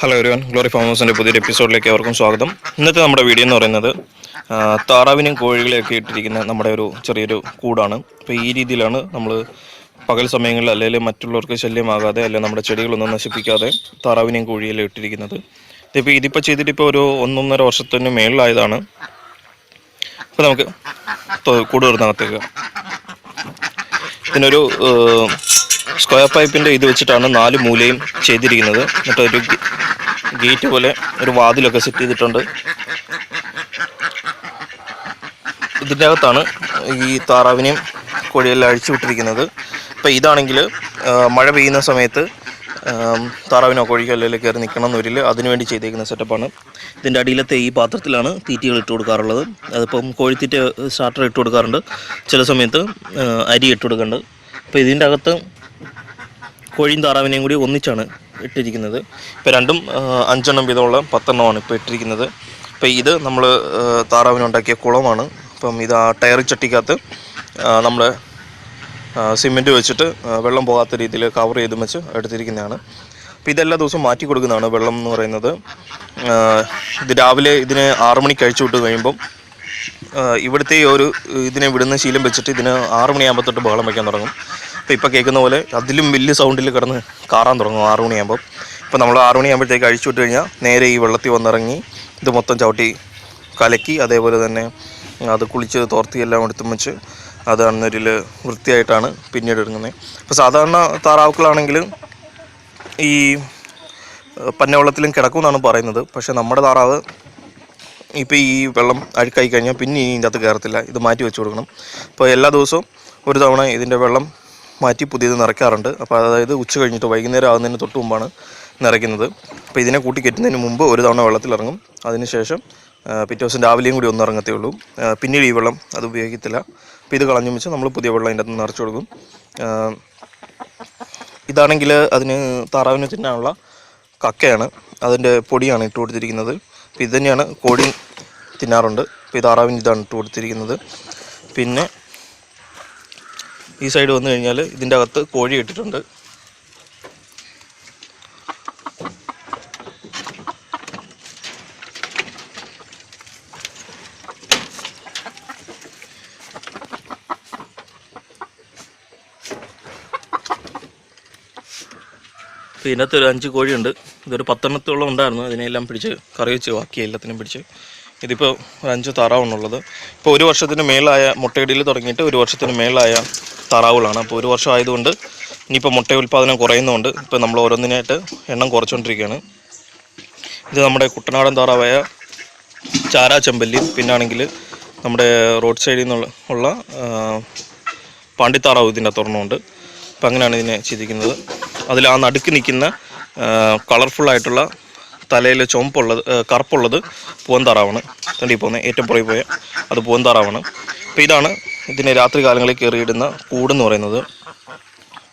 Hello everyone glory farm ഹൗസിന്റെ പുതിയൊരു എപ്പിസോഡിലേക്ക് അവർക്കും സ്വാഗതം. ഇന്നത്തെ നമ്മുടെ വീഡിയോ എന്ന് പറയുന്നത് താറാവിനും താറാവിനെയും കോഴികളെയൊക്കെ ഇട്ടിരിക്കുന്ന നമ്മുടെ ഒരു ചെറിയൊരു കൂടാണ്. അപ്പോൾ ഈ രീതിയിലാണ് നമ്മൾ പകൽ സമയങ്ങളിൽ അല്ലെങ്കിൽ മറ്റുള്ളവർക്ക് ശല്യമാകാതെ അല്ലെങ്കിൽ നമ്മുടെ ചെടികളൊന്നും നശിപ്പിക്കാതെ താറാവിനെയും കോഴിയെല്ലാം ഇട്ടിരിക്കുന്നത്. ഇതിപ്പോൾ ഇതിപ്പോൾ ചെയ്തിട്ട് ഇപ്പോൾ ഒരു ഒന്നൊന്നര വർഷത്തിന് മേളിലായതാണ്. അപ്പോൾ നമുക്ക് കൂട് തുറന്നകത്തേക്ക് ഇതിനൊരു സ്ക്വയർ പൈപ്പിന്റെ ഇത് വെച്ചിട്ടാണ് നാല് മൂലയും ചെയ്തിരിക്കുന്നത്. എന്നിട്ട് ഒരു ഗേറ്റ് പോലെ ഒരു വാതിലൊക്കെ സെറ്റ് ചെയ്തിട്ടുണ്ട്. ഇതിന്റെ അകത്താണ് ഈ താറാവിനെയും കോഴിയെല്ലാം അഴിച്ചു വിട്ടിരിക്കുന്നത്. അപ്പോൾ ഇതാണെങ്കിൽ മഴ പെയ്യുന്ന സമയത്ത് താറാവിനോ കോഴിക്കോ അല്ലെങ്കിൽ കയറി നിൽക്കണം എന്നൊരിൽ അതിനുവേണ്ടി ചെയ്തേക്കുന്ന സെറ്റപ്പാണ് ഇതിന്റെ അടിയിലത്തെ ഈ പാത്രത്തിലാണ് തീറ്റകൾ ഇട്ട് കൊടുക്കാറുള്ളത്. അതിപ്പം കോഴിത്തീറ്റ സ്റ്റാർട്ടർ ഇട്ട് കൊടുക്കാറുണ്ട്. ചില സമയത്ത് അരി ഇട്ട് കൊടുക്കുന്നുണ്ട് അപ്പോൾ ഇതിന്റെ അകത്ത് കോഴിയും താറാവിനെയും കൂടി ഒന്നിച്ചാണ് ഇട്ടിരിക്കുന്നത്. ഇപ്പോൾ രണ്ടും അഞ്ചെണ്ണം വീതമുള്ള പത്തെണ്ണമാണ് ഇപ്പോൾ ഇട്ടിരിക്കുന്നത്. ഇപ്പോൾ ഇത് നമ്മൾ താറാവിനുണ്ടാക്കിയ കുളമാണ്. അപ്പം ഇത് ആ ടയർ ചട്ടിക്കകത്ത് നമ്മൾ സിമെന്റ് വെച്ചിട്ട് വെള്ളം പോകാത്ത രീതിയിൽ കവർ ചെയ്ത് വെച്ച് എടുത്തിരിക്കുന്നതാണ്. അപ്പോൾ ഇതെല്ലാ ദിവസവും മാറ്റി കൊടുക്കുന്നതാണ് വെള്ളം എന്ന് പറയുന്നത്. ഇത് രാവിലെ ഇതിനെ ആറു മണിക്ക് കഴിച്ചു വിട്ട് കഴിയുമ്പം ഇവിടുത്തെ ഒരു ഇതിനെ വിടുന്ന ശീലം വെച്ചിട്ട് ഇതിന് ആറു മണിയാകുമ്പോൾ തൊട്ട് ബഹളം വയ്ക്കാൻ തുടങ്ങും. അപ്പോൾ ഇപ്പം കേൾക്കുന്ന പോലെ അതിലും വലിയ സൗണ്ടിൽ കിടന്ന് കാറാൻ തുടങ്ങും ആറു മണിയാകുമ്പോൾ ഇപ്പം നമ്മൾ ആറു മണിയാകുമ്പോഴത്തേക്ക് അഴിച്ചു വിട്ട് കഴിഞ്ഞാൽ നേരെ ഈ വെള്ളത്തിൽ വന്നിറങ്ങി ഇത് മൊത്തം ചവിട്ടി കലക്കി അതേപോലെ തന്നെ അത് കുളിച്ച് തോർത്തി എല്ലാം എടുത്തും വെച്ച് അത് അന്നൊരിൽ വൃത്തിയായിട്ടാണ് പിന്നീട് എടുക്കുന്നത് അപ്പോൾ സാധാരണ താറാവുക്കളാണെങ്കിൽ ഈ പന്നവെള്ളത്തിലും കിടക്കുമെന്നാണ് പറയുന്നത്. പക്ഷേ നമ്മുടെ താറാവ് ഇപ്പോൾ ഈ വെള്ളം അഴുക്കായി കഴിഞ്ഞാൽ പിന്നെ ഇതിന്റെ അകത്ത് കയറത്തില്ല. ഇത് മാറ്റി വെച്ച് കൊടുക്കണം. അപ്പോൾ എല്ലാ ദിവസവും ഒരു തവണ ഇതിന്റെ വെള്ളം മാറ്റി പുതിയത് നിറയ്ക്കാറുണ്ട്. അപ്പോൾ അതായത് ഉച്ച കഴിഞ്ഞിട്ട് വൈകുന്നേരം ആകുന്നതിന് തൊട്ട് മുമ്പാണ് നിറയ്ക്കുന്നത്. അപ്പോൾ ഇതിനെ കൂട്ടി കെട്ടുന്നതിന് മുമ്പ് ഒരു തവണ വെള്ളത്തിലിറങ്ങും അതിനുശേഷം പിറ്റേ ദിവസം രാവിലെയും കൂടി ഒന്ന് ഇറങ്ങത്തേ ഉള്ളൂ. പിന്നീട് ഈ വെള്ളം അത് ഉപയോഗിക്കത്തില്ല. അപ്പോൾ ഇത് കളഞ്ഞു വെച്ച് നമ്മൾ പുതിയ വെള്ളം അതിന്റെ അകത്ത് നിറച്ച് കൊടുക്കും. ഇതാണെങ്കിൽ അതിന് താറാവിന് തിന്നാനുള്ള കക്കയാണ്. അതിന്റെ പൊടിയാണ് ഇട്ട് കൊടുത്തിരിക്കുന്നത്. അപ്പോൾ ഇത് തന്നെയാണ് കോഴി തിന്നാറുണ്ട്. അപ്പോൾ ഈ താറാവിന് ഇതാണ് ഇട്ട് കൊടുത്തിരിക്കുന്നത്. പിന്നെ ഈ സൈഡ് വന്നു കഴിഞ്ഞാൽ ഇതിന്റെ അകത്ത് കോഴി ഇട്ടിട്ടുണ്ട്. ഇതിനകത്ത് ഒരു അഞ്ച് കോഴിയുണ്ട്. ഇതൊരു പത്തെണ്ണത്തോളം ഉണ്ടായിരുന്നു. അതിനെല്ലാം പിടിച്ച് കറി വെച്ച് ബാക്കി എല്ലാത്തിനും പിടിച്ച് ഇതിപ്പോൾ അഞ്ച് താറാവാണുള്ളത് ഇപ്പോൾ ഒരു വർഷത്തിന് മേലായ മുട്ടയിടയിൽ തുടങ്ങിയിട്ട് ഒരു വർഷത്തിന് മേലായ താറാവുകളാണ്. അപ്പോൾ ഒരു വർഷം ആയതുകൊണ്ട് ഇനിയിപ്പോൾ മുട്ട ഉൽപ്പാദനം കുറയുന്നതുകൊണ്ട് ഇപ്പോൾ നമ്മൾ ഓരോന്നിനായിട്ട് എണ്ണം കുറച്ചുകൊണ്ടിരിക്കുകയാണ്. ഇത് നമ്മുടെ കുട്ടനാടൻ താറാവായ ചാരാ ചെമ്പല്ലിയും പിന്നാണെങ്കിൽ നമ്മുടെ റോഡ് സൈഡിൽ നിന്നുള്ള ഉള്ള പാണ്ഡിത്താറാവ് ഇതിന്റെ തുറന്നുണ്ട് അപ്പം അങ്ങനെയാണ് ഇതിനെ ചിന്തിക്കുന്നത് അതിൽ ആ നടുക്ക് നിൽക്കുന്ന കളർഫുള്ളായിട്ടുള്ള തലയിൽ ചുമപ്പുള്ളത് കറുപ്പുള്ളത് പൂവന്താറാവാണ് തണ്ടി പോകുന്നത് ഏറ്റവും പുറകെ പോയ. അത് പൂവന്താറാവാണ് അപ്പോൾ ഇതാണ് ഇതിനെ രാത്രി കാലങ്ങളിൽ കയറിയിടുന്ന കൂടെന്ന് പറയുന്നത്.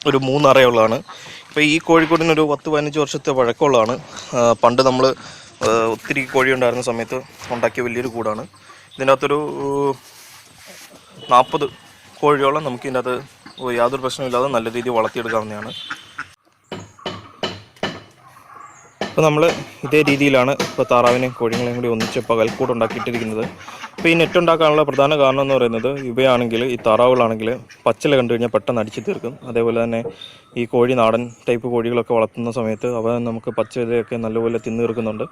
ഒരു മൂന്നറയുള്ളതാണ്. ഇപ്പോൾ ഈ കോഴിക്കോടിന് ഒരു പത്ത് പതിനഞ്ച് വർഷത്തെ വഴക്കമുള്ളതാണ് പണ്ട് നമ്മൾ ഒത്തിരി കോഴി ഉണ്ടായിരുന്ന സമയത്ത് ഉണ്ടാക്കിയ വലിയൊരു കൂടാണ്. ഇതിനകത്തൊരു നാൽപ്പത് കോഴിയോളം നമുക്ക് ഇതിനകത്ത് യാതൊരു പ്രശ്നമില്ലാതെ നല്ല രീതിയിൽ വളർത്തിയെടുക്കാവുന്നതാണ്. അപ്പോൾ നമ്മൾ ഇതേ രീതിയിലാണ് ഇപ്പോൾ താറാവിനെയും കോഴികളെയും കൂടി ഒന്നിച്ച് പകൽക്കൂട് ഉണ്ടാക്കിയിട്ടിരിക്കുന്നത് അപ്പോൾ ഈ നെറ്റ് ഉണ്ടാക്കാനുള്ള പ്രധാന കാരണം എന്ന് പറയുന്നത് ഇവയാണെങ്കിൽ ഈ താറാവുകളാണെങ്കിൽ പച്ചില കണ്ടു കഴിഞ്ഞാൽ പെട്ടെന്ന് അടിച്ചു തീർക്കും. അതേപോലെ തന്നെ ഈ കോഴി നാടൻ ടൈപ്പ് കോഴികളൊക്കെ വളർത്തുന്ന സമയത്ത് അവ നമുക്ക് പച്ചിലയൊക്കെ നല്ലപോലെ തിന്നു തീർക്കുന്നുണ്ട്.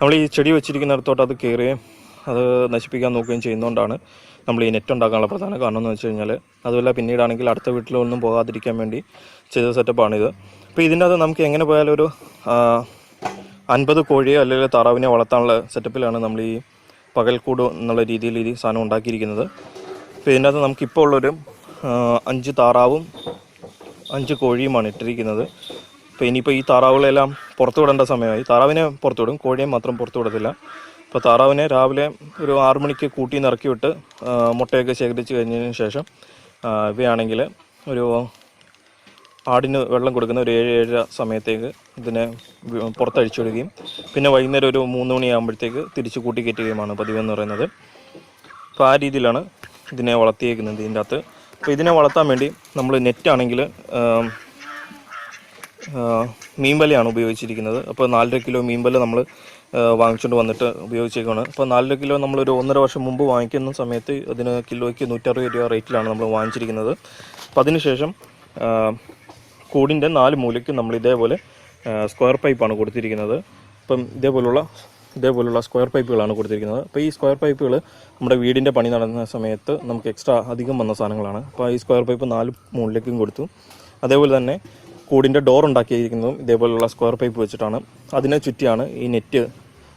നമ്മൾ ഈ ചെടി വെച്ചിരിക്കുന്നിടത്തോട്ട് അത് കയറുകയും അത് നശിപ്പിക്കാൻ നോക്കുകയും ചെയ്യുന്നതുകൊണ്ടാണ് നമ്മൾ ഈ നെറ്റ് ഉണ്ടാക്കാനുള്ള പ്രധാന കാരണം എന്ന് വെച്ച് കഴിഞ്ഞാൽ അതുമല്ല പിന്നീടാണെങ്കിൽ അടുത്ത വീട്ടിലൊന്നും പോകാതിരിക്കാൻ വേണ്ടി ചെയ്ത സെറ്റപ്പാണിത് അപ്പോൾ ഇതിന്റെ അത് നമുക്ക് എങ്ങനെ പോയാലും ഒരു അൻപത് കോഴിയോ അല്ലെങ്കിൽ താറാവിനെ വളർത്താനുള്ള സെറ്റപ്പിലാണ് നമ്മൾ ഈ പകൽക്കൂട് എന്നുള്ള രീതിയിൽ ഈ സാധനം ഉണ്ടാക്കിയിരിക്കുന്നത്. അപ്പോൾ ഇതിനകത്ത് നമുക്കിപ്പോൾ ഉള്ളൊരു അഞ്ച് താറാവും അഞ്ച് കോഴിയുമാണ് ഇട്ടിരിക്കുന്നത്. അപ്പോൾ ഇനിയിപ്പോൾ ഈ താറാവുകളെല്ലാം പുറത്തു വിടേണ്ട സമയമായി. താറാവിനെ പുറത്തു വിടും കോഴിയെ മാത്രം പുറത്തു വിടത്തില്ല. അപ്പോൾ താറാവിനെ രാവിലെ ഒരു ആറു മണിക്ക് കൂട്ടി നിറക്കി വിട്ട് മുട്ടയൊക്കെ ശേഖരിച്ച് കഴിഞ്ഞതിന് ശേഷം ഇവയാണെങ്കിൽ ഒരു ആടിന് വെള്ളം കൊടുക്കുന്ന ഒരു ഏഴ് ഏഴര സമയത്തേക്ക് ഇതിനെ പുറത്തഴിച്ചു വിടുകയും പിന്നെ വൈകുന്നേരം ഒരു മൂന്ന് മണിയാകുമ്പോഴത്തേക്ക് തിരിച്ച് കൂട്ടി കയറ്റുകയുമാണ് പതിവെന്ന് പറയുന്നത്. അപ്പോൾ ആ രീതിയിലാണ് ഇതിനെ വളർത്തിയേക്കുന്നത് ഇതിന്റെ അകത്ത്. അപ്പോൾ ഇതിനെ വളർത്താൻ വേണ്ടി നമ്മൾ നെറ്റാണെങ്കിൽ മീൻവലയാണ് ഉപയോഗിച്ചിരിക്കുന്നത്. അപ്പോൾ നാലര കിലോ മീൻവല നമ്മൾ വാങ്ങിച്ചുകൊണ്ട് വന്നിട്ട് ഉപയോഗിച്ചേക്കാണ്. അപ്പോൾ നാലര കിലോ നമ്മളൊരു ഒന്നര വർഷം മുമ്പ് വാങ്ങിക്കുന്ന സമയത്ത് അതിന് കിലോയ്ക്ക് നൂറ്ററുപത് രൂപ റേറ്റിലാണ് നമ്മൾ വാങ്ങിച്ചിരിക്കുന്നത്. അപ്പോൾ അതിനുശേഷം കൂടിന്റെ നാല് മൂലയ്ക്ക് നമ്മൾ ഇതേപോലെ സ്ക്വയർ പൈപ്പാണ് കൊടുത്തിരിക്കുന്നത്. ഇപ്പം ഇതേപോലുള്ള ഇതേപോലുള്ള സ്ക്വയർ പൈപ്പുകളാണ് കൊടുത്തിരിക്കുന്നത്. അപ്പോൾ ഈ സ്ക്വയർ പൈപ്പുകൾ നമ്മുടെ വീടിന്റെ പണി നടന്ന സമയത്ത് നമുക്ക് എക്സ്ട്രാ അധികം വന്ന സാധനങ്ങളാണ്. അപ്പോൾ ഈ സ്ക്വയർ പൈപ്പ് നാല് മുകളിലേക്കും കൊടുത്തു. അതേപോലെ തന്നെ കൂടിന്റെ ഡോർ ഉണ്ടാക്കിയിരിക്കുന്നതും ഇതേപോലുള്ള സ്ക്വയർ പൈപ്പ് വെച്ചിട്ടാണ്. അതിനെ ചുറ്റിയാണ് ഈ നെറ്റ്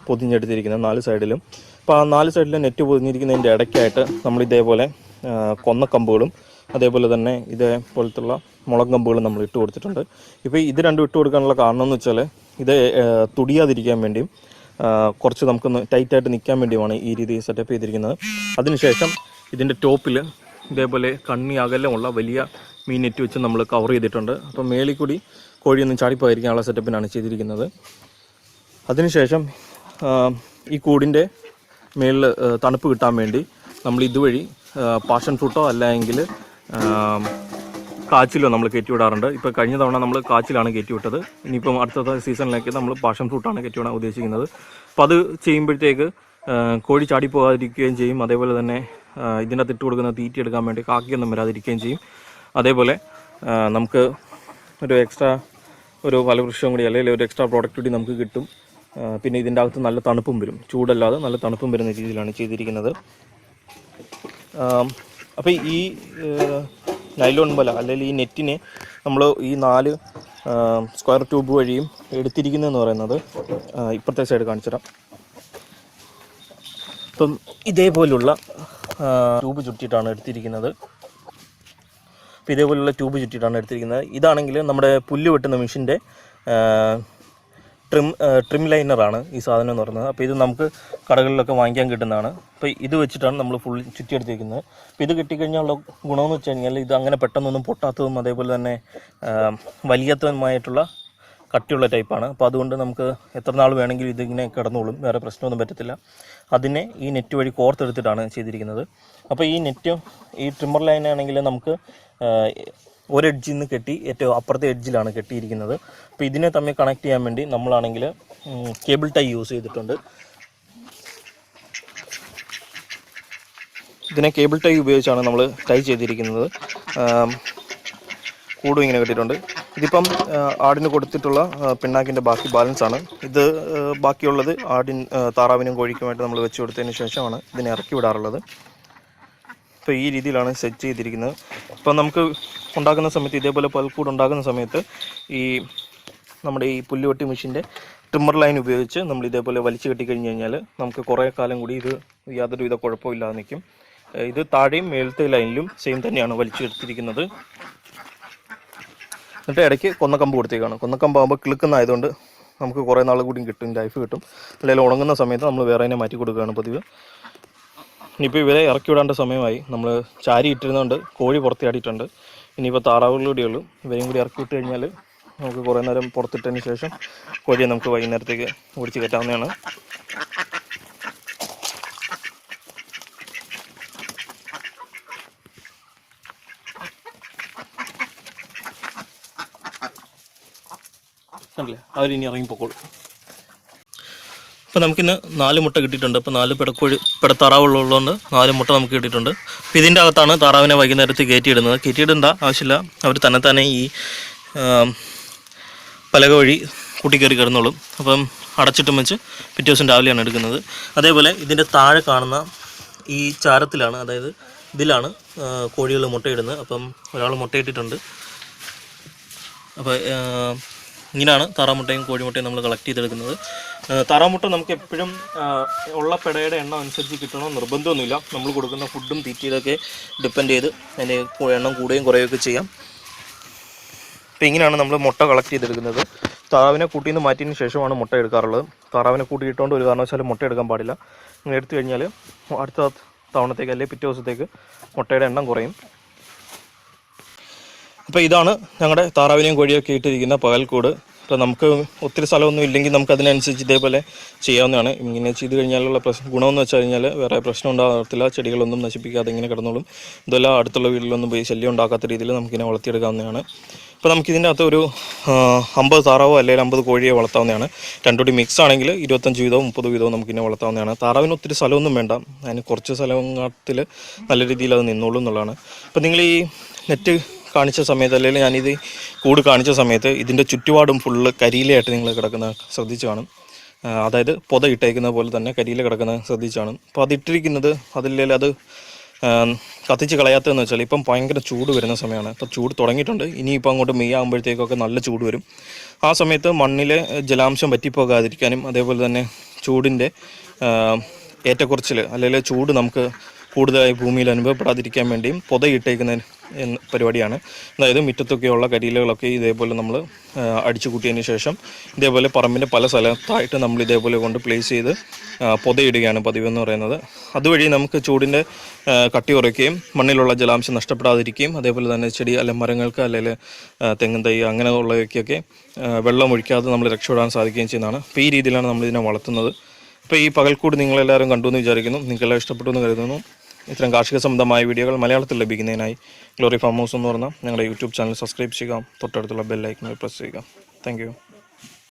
പൊതിഞ്ഞെടുത്തിരിക്കുന്നത് നാല് സൈഡിലും അപ്പോൾ ആ നാല് സൈഡിലെ നെറ്റ് പൊതിഞ്ഞിരിക്കുന്നതിന്റെ ഇടയ്ക്കായിട്ട് നമ്മൾ ഇതേപോലെ കൊന്ന കമ്പുകളും അതേപോലെ തന്നെ ഇതേപോലത്തുള്ള മുളക് കമ്പുകൾ നമ്മൾ ഇട്ട് കൊടുത്തിട്ടുണ്ട്. ഇപ്പോൾ ഇത് രണ്ടും ഇട്ട് കൊടുക്കാനുള്ള കാരണം എന്ന് വെച്ചാൽ ഇത് തുടിയാതിരിക്കാൻ വേണ്ടിയും കുറച്ച് നമുക്കൊന്ന് ടൈറ്റായിട്ട് നിൽക്കാൻ വേണ്ടിയുമാണ് ഈ രീതിയിൽ സെറ്റപ്പ് ചെയ്തിരിക്കുന്നത്. അതിനുശേഷം ഇതിന്റെ ടോപ്പിൽ ഇതേപോലെ കണ്ണി അകലമുള്ള വലിയ മീൻ നെറ്റ് വെച്ച് നമ്മൾ കവർ ചെയ്തിട്ടുണ്ട്. അപ്പോൾ മേളിൽ കൂടി കോഴിയൊന്നും ചാടിപ്പോയിരിക്കാനുള്ള സെറ്റപ്പിനാണ് ചെയ്തിരിക്കുന്നത്. അതിനുശേഷം ഈ കൂടിന്റെ മേളിൽ തണുപ്പ് കിട്ടാൻ വേണ്ടി നമ്മൾ ഇതുവഴി പാഷൻ ഫ്രൂട്ടോ അല്ലെങ്കിൽ കാച്ചിലോ നമ്മൾ കയറ്റി വിടാറുണ്ട് ഇപ്പോൾ കഴിഞ്ഞ തവണ നമ്മൾ കാച്ചിലാണ് കയറ്റി വിട്ടത് ഇനിയിപ്പം അടുത്ത സീസണിലേക്ക് നമ്മൾ പാഷൻ ഫ്രൂട്ടാണ് കയറ്റി വിടാൻ ഉദ്ദേശിക്കുന്നത്. അപ്പോൾ അത് ചെയ്യുമ്പോഴത്തേക്ക് കോഴി ചാടി പോകാതിരിക്കുകയും ചെയ്യും. അതേപോലെ തന്നെ ഇതിനകത്ത് ഇട്ട് കൊടുക്കുന്ന തീറ്റ എടുക്കാൻ വേണ്ടി കാക്കിയൊന്നും വരാതിരിക്കുകയും ചെയ്യും. അതേപോലെ നമുക്ക് ഒരു എക്സ്ട്രാ ഒരു ഫലവൃക്ഷവും കൂടി അല്ലെങ്കിൽ ഒരു എക്സ്ട്രാ പ്രോഡക്റ്റ് കൂടി നമുക്ക് കിട്ടും. പിന്നെ ഇതിന്റെ അകത്ത് നല്ല തണുപ്പും വരും. ചൂടല്ലാതെ നല്ല തണുപ്പും വരുന്ന രീതിയിലാണ് ചെയ്തിരിക്കുന്നത്. അപ്പോൾ ഈ നൈലോൺ വല അല്ലെങ്കിൽ ഈ നെറ്റിനെ നമ്മൾ ഈ നാല് സ്ക്വയർ ട്യൂബ് വഴിയും എടുത്തിരിക്കുന്നതെന്ന് പറയുന്നത് ഇപ്പുറത്തെ സൈഡ് കാണിച്ചിടാം അപ്പം ഇതേപോലുള്ള ട്യൂബ് ചുറ്റിയിട്ടാണ് എടുത്തിരിക്കുന്നത്. അപ്പോൾ ഇതേപോലുള്ള ട്യൂബ് ചുറ്റിയിട്ടാണ് എടുത്തിരിക്കുന്നത്. ഇതാണെങ്കിൽ നമ്മുടെ പുല്ല് വെട്ടുന്ന മെഷീന്റെ ട്രിം ട്രിം ലൈനറാണ് ഈ സാധനം എന്ന് പറയുന്നത്. അപ്പോൾ ഇത് നമുക്ക് കടകളിലൊക്കെ വാങ്ങിക്കാൻ കിട്ടുന്നതാണ്. അപ്പോൾ ഇത് വെച്ചിട്ടാണ് നമ്മൾ ഫുൾ ചുറ്റിയെടുത്തിരിക്കുന്നത് അപ്പോൾ ഇത് കിട്ടിക്കഴിഞ്ഞാലുള്ള ഗുണമെന്ന് വെച്ച് കഴിഞ്ഞാൽ ഇത് അങ്ങനെ പെട്ടെന്നൊന്നും പൊട്ടാത്തതും അതേപോലെ തന്നെ വലിയാത്തതുമായിട്ടുള്ള കട്ടിയുള്ള ടൈപ്പാണ് അപ്പോൾ അതുകൊണ്ട് നമുക്ക് എത്ര നാൾ വേണമെങ്കിലും ഇതിങ്ങനെ കിടന്നോളും. വേറെ പ്രശ്നമൊന്നും പറ്റത്തില്ല. അതിനെ ഈ നെറ്റ് വഴി കോർത്തെടുത്തിട്ടാണ് ചെയ്തിരിക്കുന്നത്. അപ്പോൾ ഈ നെറ്റ് ഈ ട്രിമ്മർ ലൈനാണെങ്കിൽ നമുക്ക് ഒരു എഡ്ജിൽ നിന്ന് കെട്ടി ഏറ്റവും അപ്പുറത്തെ എഡ്ജിലാണ് കെട്ടിയിരിക്കുന്നത്. അപ്പോൾ ഇതിനെ തമ്മിൽ കണക്ട് ചെയ്യാൻ വേണ്ടി നമ്മളാണെങ്കിൽ കേബിൾ ടൈ യൂസ് ചെയ്തിട്ടുണ്ട്. ഇതിനെ കേബിൾ ടൈ ഉപയോഗിച്ചാണ് നമ്മൾ ടൈ ചെയ്തിരിക്കുന്നത്. കൂടും ഇങ്ങനെ കെട്ടിയിട്ടുണ്ട്. ഇതിപ്പം ആടിന് കൊടുത്തിട്ടുള്ള പിണ്ണാക്കിന്റെ ബാക്കി ബാലൻസ് ആണ്. ഇത് ബാക്കിയുള്ളത് ആടിൻ താറാവിനും കോഴിക്കുമായിട്ട് നമ്മൾ വെച്ച് കൊടുത്തതിന് ശേഷമാണ് ഇതിനെ ഇറക്കി വിടാറുള്ളത്. അപ്പോൾ ഈ രീതിയിലാണ് സെറ്റ് ചെയ്തിരിക്കുന്നത്. അപ്പോൾ നമുക്ക് ഉണ്ടാക്കുന്ന സമയത്ത് ഇതേപോലെ പൽക്കൂട് ഉണ്ടാക്കുന്ന സമയത്ത് ഈ നമ്മുടെ ഈ പുല്ലുവെട്ടി മെഷീന്റെ ട്രിമ്മർ ലൈൻ ഉപയോഗിച്ച് നമ്മൾ ഇതേപോലെ വലിച്ചു കെട്ടി കഴിഞ്ഞ് കഴിഞ്ഞാൽ നമുക്ക് കുറേ കാലം കൂടി ഇത് യാതൊരുവിധ കുഴപ്പമില്ലാതെ നിൽക്കും ഇത് താഴെയും മേലത്തെ ലൈനിലും സെയിം തന്നെയാണ് വലിച്ചു കെടുത്തിരിക്കുന്നത് എന്നിട്ട് ഇടയ്ക്ക് കൊന്നക്കമ്പ് കൊടുത്തേക്കാണ്. കൊന്നക്കമ്പ് ആകുമ്പോൾ കിളുക്കുന്നതായതുകൊണ്ട് നമുക്ക് കുറേ നാൾ കൂടി കിട്ടും ലൈഫ് കിട്ടും. അല്ലെങ്കിൽ ഉണങ്ങുന്ന സമയത്ത് നമ്മൾ വേറെ മാറ്റി കൊടുക്കുകയാണ് പതിവ്. ഇനിയിപ്പോൾ ഇവരെ ഇറക്കി വിടേണ്ട സമയമായി. നമ്മൾ ചാരി ഇട്ടിരുന്നുണ്ട് കോഴി പുറത്തിയാടിയിട്ടുണ്ട്. ഇനിയിപ്പോൾ താറാവുകളിലൂടെ ഉള്ളൂ. ഇവരെയും കൂടി ഇറക്കി വിട്ട് കഴിഞ്ഞാൽ നമുക്ക് കുറേ നേരം പുറത്തിട്ടതിന് ശേഷം കോഴിയെ നമുക്ക് വൈകുന്നേരത്തേക്ക് ഓടിച്ച് കയറ്റാവുന്നതാണ്. അവരിനി ഇറങ്ങിപ്പോക്കോളൂ. അപ്പോൾ നമുക്കിന്ന് നാല് മുട്ട കിട്ടിയിട്ടുണ്ട്. അപ്പോൾ നാല് പിടക്കോഴി പിടത്താറാവുള്ളതുകൊണ്ട് നാല് മുട്ട നമുക്ക് കിട്ടിയിട്ടുണ്ട്. അപ്പോൾ ഇതിന്റെ അകത്താണ് താറാവിനെ വൈകുന്നേരത്ത് കയറ്റിയിടുന്നത്. കയറ്റിയിടേണ്ട ആവശ്യമില്ല. അവർ തന്നെ തന്നെ ഈ പലക വഴി കൂട്ടിക്കയറി കിടന്നോളും. അപ്പം അടച്ചിട്ടും വെച്ച് പിറ്റേ ദിവസം രാവിലെയാണ് എടുക്കുന്നത്. അതേപോലെ ഇതിന്റെ താഴെ കാണുന്ന ഈ ചാരത്തിലാണ് അതായത് ഇതിലാണ് കോഴികൾ മുട്ടയിടുന്നത്. അപ്പം ഒരാൾ മുട്ടയിട്ടിട്ടുണ്ട്. അപ്പോൾ ഇങ്ങനെയാണ് താറാമുട്ടയും കോഴിമുട്ടയും നമ്മൾ കളക്ട് ചെയ്തെടുക്കുന്നത്. താറാമുട്ട നമുക്ക് എപ്പോഴും ഉള്ള പെടയുടെ എണ്ണം അനുസരിച്ച് കിട്ടണം. നിർബന്ധമൊന്നുമില്ല. നമ്മൾ കൊടുക്കുന്ന ഫുഡും തീറ്റയിലൊക്കെ ഡിപ്പെൻഡ് ചെയ്ത് അതിന്റെ എണ്ണം കൂടുകയും കുറയുകയൊക്കെ ചെയ്യാം. അപ്പോൾ ഇങ്ങനെയാണ് നമ്മൾ മുട്ട കളക്ട് ചെയ്തെടുക്കുന്നത്. താറാവിനെ കൂട്ടിയിൽ നിന്ന് മാറ്റിയതിന് ശേഷമാണ് മുട്ട എടുക്കാറുള്ളത്. താറാവിനെ കൂട്ടിയിട്ടുകൊണ്ട് ഒരു കാരണവശാലും മുട്ട എടുക്കാൻ പാടില്ല. ഇങ്ങനെ എടുത്തു കഴിഞ്ഞാൽ അടുത്ത തവണത്തേക്ക് അല്ലെങ്കിൽ പിറ്റേ ദിവസത്തേക്ക് മുട്ടയുടെ എണ്ണം കുറയും. അപ്പോൾ ഇതാണ് ഞങ്ങളുടെ താറാവിനെയും കോഴിയൊക്കെ ഇട്ടിരിക്കുന്ന പകൽക്കൂട്. അപ്പോൾ നമുക്ക് ഒത്തിരി സ്ഥലമൊന്നും ഇല്ലെങ്കിൽ നമുക്ക് അതിനനുസരിച്ച് ഇതേപോലെ ചെയ്യാവുന്നതാണ്. ഇങ്ങനെ ചെയ്ത് കഴിഞ്ഞാലുള്ള പ്രശ്നം ഗുണമെന്ന് വെച്ച് കഴിഞ്ഞാൽ വേറെ പ്രശ്നം ഉണ്ടാകത്തില്ല. ചെടികളൊന്നും നശിപ്പിക്കാതെ ഇങ്ങനെ കിടന്നോളും. ഇതല്ല അടുത്തുള്ള വീട്ടിലൊന്നും പോയി ശല്യം ഉണ്ടാക്കാത്ത രീതിയിൽ നമുക്കിങ്ങനെ വളർത്തിയെടുക്കാവുന്നതാണ്. ഇപ്പോൾ നമുക്കിതിന്റെ അകത്ത് ഒരു അമ്പത് താറാവോ അല്ലെങ്കിൽ അമ്പത് കോഴിയോ വളർത്താവുന്നതാണ്. രണ്ടുകൂടി മിക്സ് ആണെങ്കിൽ ഇരുപത്തഞ്ച് വീതവും മുപ്പത് വീതവും നമുക്കിങ്ങനെ വളർത്താവുന്നതാണ്. താറാവിന് ഒത്തിരി സ്ഥലമൊന്നും വേണ്ട. അതിന് കുറച്ച് സ്ഥലത്തിൽ നല്ല രീതിയിൽ അത് നിന്നോളും എന്നുള്ളതാണ്. അപ്പോൾ നിങ്ങൾ ഈ നെറ്റ് കാണിച്ച സമയത്ത് അല്ലെങ്കിൽ ഞാനിത് കൂട് കാണിച്ച സമയത്ത് ഇതിന്റെ ചുറ്റുപാടും ഫുള്ള് കരിയിലായിട്ട് നിങ്ങൾ കിടക്കുന്ന ശ്രദ്ധിച്ച് കാണും. അതായത് പൊത ഇട്ടേക്കുന്ന പോലെ തന്നെ കരിയില കിടക്കുന്ന ശ്രദ്ധിച്ച് കാണും. അപ്പോൾ അതിട്ടിരിക്കുന്നത് അതില്ലെങ്കിൽ അത് കത്തിച്ച് കളയാത്തതെന്ന് വെച്ചാൽ ഇപ്പം ഭയങ്കര ചൂട് വരുന്ന സമയമാണ്. ഇപ്പോൾ ചൂട് തുടങ്ങിയിട്ടുണ്ട്. ഇനിയിപ്പോൾ അങ്ങോട്ട് മെയ് ആകുമ്പോഴത്തേക്കൊക്കെ നല്ല ചൂട് വരും. ആ സമയത്ത് മണ്ണിലെ ജലാംശം പറ്റിപ്പോകാതിരിക്കാനും അതേപോലെ തന്നെ ചൂടിന്റെ ഏറ്റക്കുറച്ചിൽ അല്ലെങ്കിൽ ചൂട് നമുക്ക് കൂടുതലായി ഭൂമിയിൽ അനുഭവപ്പെടാതിരിക്കാൻ വേണ്ടിയും പൊതയിട്ടേക്കുന്ന പരിപാടിയാണ്. അതായത് മുറ്റത്തൊക്കെയുള്ള കരിയിലകളൊക്കെ ഇതേപോലെ നമ്മൾ അടിച്ചു കൂട്ടിയതിന് ശേഷം ഇതേപോലെ പറമ്പിന്റെ പല സ്ഥലത്തായിട്ട് നമ്മൾ ഇതേപോലെ കൊണ്ട് പ്ലേസ് ചെയ്ത് പൊതയിടുകയാണ് പതിവ് എന്ന് പറയുന്നത്. അതുവഴി നമുക്ക് ചൂടിന്റെ കട്ടി കുറയ്ക്കുകയും മണ്ണിലുള്ള ജലാംശം നഷ്ടപ്പെടാതിരിക്കുകയും അതേപോലെ തന്നെ ചെടി അല്ലെ മരങ്ങൾക്ക് അല്ലെങ്കിൽ തെങ്ങൻ തെങ്ങും തൈ അങ്ങനെയുള്ളവയ്ക്കൊക്കെ വെള്ളം ഒഴിക്കാതെ നമ്മൾ രക്ഷപ്പെടാൻ സാധിക്കുകയും ചെയ്യുന്നതാണ്. അപ്പോൾ ഈ രീതിയിലാണ് നമ്മൾ ഇതിനെ വളർത്തുന്നത്. അപ്പോൾ ഈ പകൽക്കൂട് നിങ്ങളെല്ലാവരും കണ്ടു എന്ന് വിചാരിക്കുന്നു. നിങ്ങൾക്കെല്ലാം ഇഷ്ടപ്പെട്ടു എന്ന് കരുതുന്നു. ഇത്തരം കാർഷിക സംബന്ധമായ വീഡിയോകൾ മലയാളത്തിൽ ലഭിക്കുന്നതിനായി ഗ്ലോറി ഫാം ഹൗസ് എന്ന് പറഞ്ഞാൽ ഞങ്ങളുടെ യൂട്യൂബ് ചാനൽ സബ്സ്ക്രൈബ് ചെയ്യുക. തൊട്ടടുത്തുള്ള ബെൽ ഐക്കണിൽ പ്രസ് ചെയ്യുക. താങ്ക്